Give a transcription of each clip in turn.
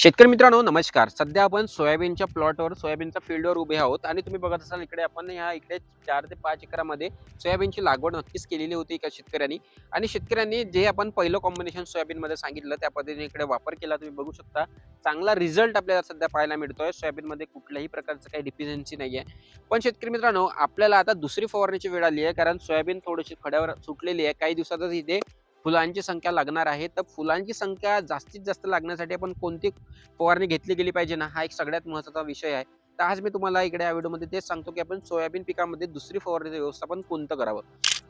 शेतकरी मित्रांनो नमस्कार. सध्या आपण सोयाबीनच्या प्लॉटवर सोयाबीनच्या फील्डवर उभे आहोत आणि तुम्ही बघत असाल इकडे आपण ह्या इकडे चार ते पाच एकरामध्ये सोयाबीनची लागवड नक्कीच केलेली होती एका शेतकऱ्यांनी. आणि शेतकऱ्यांनी जे आपण पहिलं कॉम्बिनेशन सोयाबीनमध्ये सांगितलं त्या पद्धतीने इकडे वापर केला. तुम्ही बघू शकता चांगला रिझल्ट आपल्याला सध्या पाहायला मिळतोय. सोयाबीनमध्ये कुठल्याही प्रकारचं काही डिफिशियन्सी नाही आहे पण शेतकरी मित्रांनो आपल्याला आता दुसरी फवारणीची वेळ आली आहे कारण सोयाबीन थोडीशी खड्यावर सुटलेली आहे. काही दिवसातच इथे फुलांची संख्या लागणार आहे. तर फुलांची संख्या जास्तीत जास्त लागण्यासाठी आपण कोणती फवारणी घेतली गेली पाहिजे ना? हा एक सगळ्यात महत्त्वाचा विषय आहे. तर आज मी तुम्हाला इकडे या व्हिडिओमध्ये तेच सांगतो की आपण सोयाबीन पिकामध्ये दुसरी फवारणीचं व्यवस्थापन कोणतं करावं?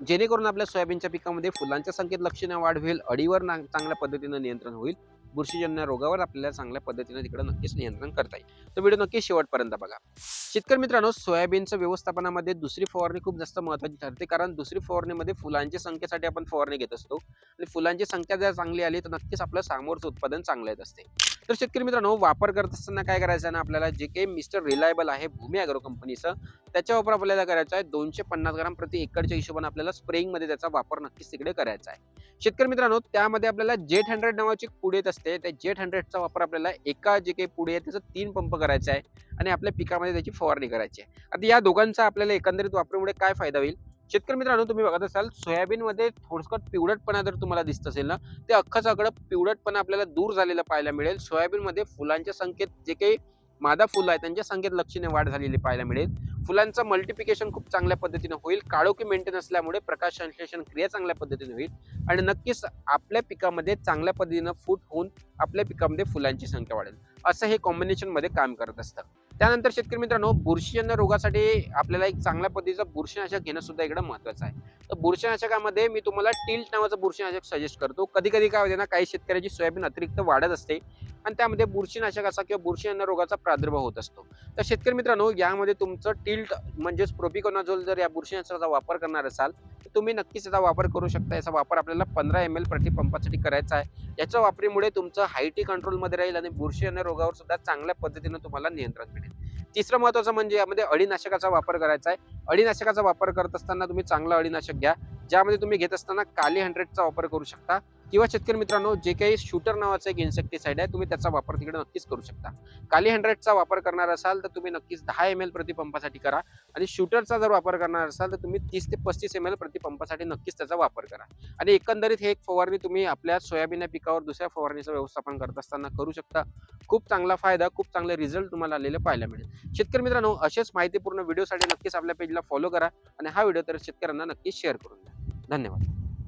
जेणेकरून आपल्या सोयाबीनच्या पिकामध्ये फुलांच्या संख्येत लक्षणीय वाढ होईल अडीवर ना चांगल्या पद्धतीनं नियंत्रण होईल. बुरशीजन्य रोगावर आपल्याला चांगल्या पद्धतीने तिकडे नक्कीच नियंत्रण करता येईल. तर व्हिडिओ नक्की शेवटपर्यंत बघा. शेतकरी मित्रांनो सोयाबीनचं व्यवस्थापनामध्ये दुसरी फवारणी खूप जास्त महत्त्वाची ठरते. कारण दुसरी फवारणीमध्ये फुलांची संख्येसाठी आपण फवारणी घेत असतो. आणि फुलांची संख्या जर चांगली आली तर नक्कीच आपलं सामोरचं उत्पादन चांगलं येत असते. तर शेतकरी मित्रांनो वापर करत असताना काय करायचं आहे ना आपल्याला जे काही मिस्टर रिलायबल आहे भूमी अॅग्रो कंपनीचं त्याच्या वापर आपल्याला करायचा आहे दोनशे पन्नास ग्राम प्रति एकरच्या हिशोबाने आपल्याला स्प्रेइंगमध्ये त्याचा वापर नक्कीच तिकडे करायचा आहे. शेतकरी मित्रांनो त्यामध्ये आपल्याला जेट हंड्रेड नावाची पुढे येत असते त्या जेट हंड्रेडचा वापर आपल्याला एका जे काही पुढे आहे त्याचं तीन पंप करायचा आहे आणि आपल्या पिकामध्ये त्याची फवारणी करायची आहे. आता या दोघांचा आपल्याला एकंदरीत वापरामुळे काय फायदा होईल? शेतकरी मित्रांनो तुम्ही बघत असाल सोयाबीनमध्ये थोडंसं पिवळटपणा जर तुम्हाला दिसत असेल ना ते अख्खं सगळं पिवळटपणा आपल्याला दूर झालेलं पाहायला मिळेल. सोयाबीनमध्ये फुलांच्या संख्येत जे काही मादा फुलं आहेत त्यांच्या संख्येत लक्षणीय वाढ झालेली पाहायला मिळेल. फुलांचं मल्टिप्लिकेशन खूप चांगल्या पद्धतीने होईल. काळोखी मेंटेन असल्यामुळे प्रकाश संश्लेषण क्रिया चांगल्या पद्धतीने होईल. आणि नक्कीच आपल्या पिकामध्ये चांगल्या पद्धतीनं फूट होऊन आपल्या पिकामध्ये फुलांची संख्या वाढेल. असं हे कॉम्बिनेशनमध्ये काम करत असतं. त्यानंतर शेतकरी मित्रांनो बुरशीजन्य रोगासाठी आपल्याला एक चांगल्या पद्धतीचं बुरशीनाशक घेणं सुद्धा इकडं महत्वाचं आहे. बुरशीनाशकामध्ये मी तुम्हाला टिल्ट नावाचं बुरशीनाशक सजेस्ट करतो. कधी कधी काय होते ना काही शेतकऱ्याची सोयाबीन अतिरिक्त वाढत असते आणि त्यामध्ये बुरशीनाशकाचा किंवा बुरशीजन्य रोगाचा प्रादुर्भाव होत असतो. तर शेतकरी मित्रांनो यामध्ये तुमचं टिल्ट म्हणजेच प्रोपिकोनाझोल जर या बुरशीनाशकाचा वापर करणार असाल तर तुम्ही नक्कीच याचा वापर करू शकता. याचा वापर आपल्याला पंधरा एम एल प्रति पंपासाठी करायचा आहे. याच्या वापरीमुळे तुमचं हायटी कंट्रोलमध्ये राहील आणि बुरशीजन्य रोगावर सुद्धा चांगल्या पद्धतीनं तुम्हाला नियंत्रण मिळेल. तिसरं महत्वाचं म्हणजे यामध्ये अळीनाशकाचा वापर करायचा आहे. अळीनाशकाचा वापर करत असताना तुम्ही चांगलं अळीनाशक घ्या. ज्यामध्ये तुम्ही घेत असताना काली हंड्रेडचा वापर करू शकता. किंवा शेतकरी मित्रांनो जे काही शूटर नावाचं एक इन्सेक्टिसाइड आहे तुम्ही त्याचा वापर तिकडे नक्कीच करू शकता. काली हंड्रेडचा वापर करणार असाल तर तुम्ही नक्कीच दहा एम एल प्रतिपंपासाठी करा. आणि शूटरचा जर वापर करणार असाल तर तुम्ही तीस ते पस्तीस एम एल प्रति पंपासाठी नक्कीच त्याचा वापर करा. आणि एकंदरीत हे एक फवारणी तुम्ही आपल्या सोयाबीन या पिकावर दुसऱ्या फवारणीचं व्यवस्थापन करत असताना करू शकता. खूप चांगला फायदा खूप चांगले रिझल्ट तुम्हाला आलेले पाहायला मिळेल. शेतकरी मित्रांनो असेच माहितीपूर्ण व्हिडिओसाठी नक्कीच आपल्या पेजला फॉलो करा. आणि हा व्हिडिओ तर शेतकऱ्यांना नक्कीच शेअर करून द्या. धन्यवाद.